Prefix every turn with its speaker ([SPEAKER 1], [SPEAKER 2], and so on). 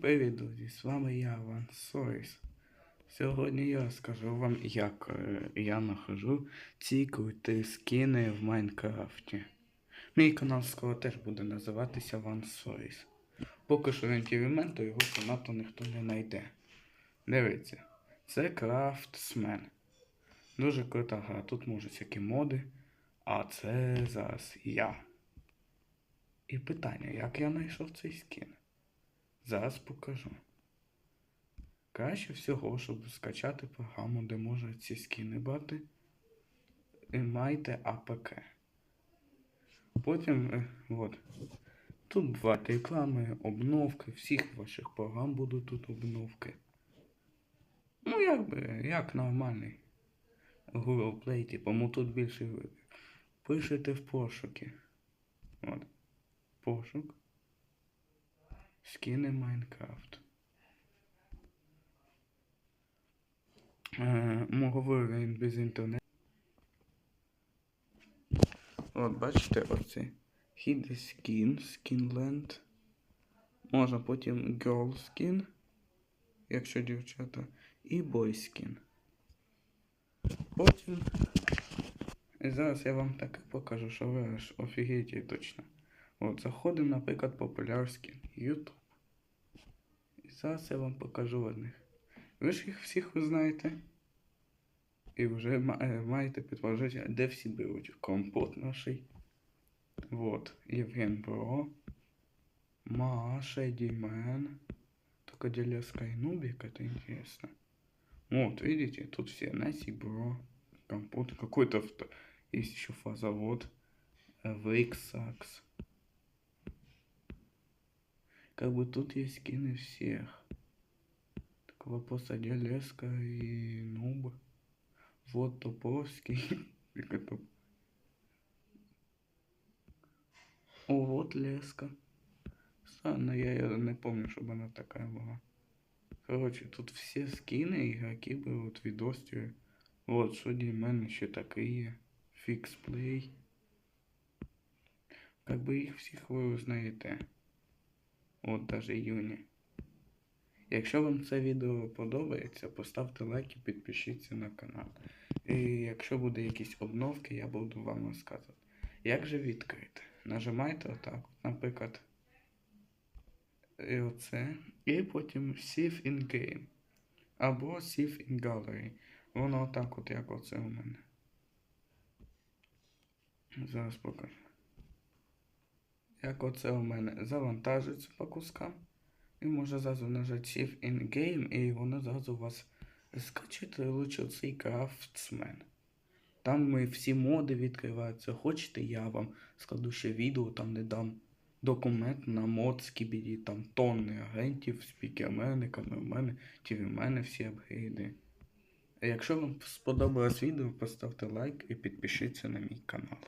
[SPEAKER 1] Привіт, друзі, з вами я, Ван Соріс. Сьогодні я скажу вам, як е, я нахожу ці круті скини в Майнкрафті. Мій канал скоро теж буде називатися Ван Соріс. Поки що він тівімен, його занадто ніхто не знайде. Дивіться, це Крафтсмен. Дуже крута гра. Тут можуть всякі моди, а це зараз я. І питання, як я знайшов цей скін? Зараз покажу. Краще всього, щоб скачати програму, де можна ці скини брати, майте АПК. Потім, е, от, тут бувають реклами, обновки, всіх ваших програм будуть тут обновки. Ну, якби, як нормальний Google Play, типу, ну тут більше. Пишете в пошуки. От. Пошук. Скини Майнкрафт. Е, говорю він без інтернету. От, бачите, оце. Hide Skin, Skinland. Можна потім Girl Skin, якщо дівчата, і Boy Skin. Потім. І зараз я вам таке покажу, що ви аж офігієте точно. От, заходимо, наприклад, Skin. YouTube. І зараз я вам покажу одних. Ви ж їх всіх ви знаєте. І вже ма- е, маєте підтвердження, де всі беруть. Компот наший. Вот. Євген Бро. Маша, Димен. Только Делеска и Нубик, это интересно. Вот, видите, тут все Наси Бро. Компот. Какой-то вто- есть еще фазовод. Вейксакс. Как бы тут есть скины всех. Так вопрос о Леска и Нуба. Вот Топовский. Как это? О, вот Леска. Странно, я её не помню, чтобы она такая была. Короче, тут все скины игроки берут видости. Вот, судьи мен еще такие. Фиксплей. Как бы їх всіх ви узнаєте. От даже Юні. Якщо вам це відео подобається, поставте лайк і підпишіться на канал. І якщо буде якісь обновки, я буду вам розказувати. Як же відкрити? Нажимайте отак, наприклад. І оце. І потім Save in Game. Або Save in Gallery. Воно отак от, як оце у мене. Зараз покажу. Як оце у мене завантажується по кускам. І можна зразу нажати Save in Game, і воно зразу у вас скачати лучше цей крафтсмен. Там ми всі моди відкриваються. Хочете, я вам складу ще відео, там не дам документ на мод скібіді, там тонни агентів, спікермени, камермени, тівімени, всі апгрейди. Якщо вам сподобалось відео, поставте лайк і підпишіться на мій канал.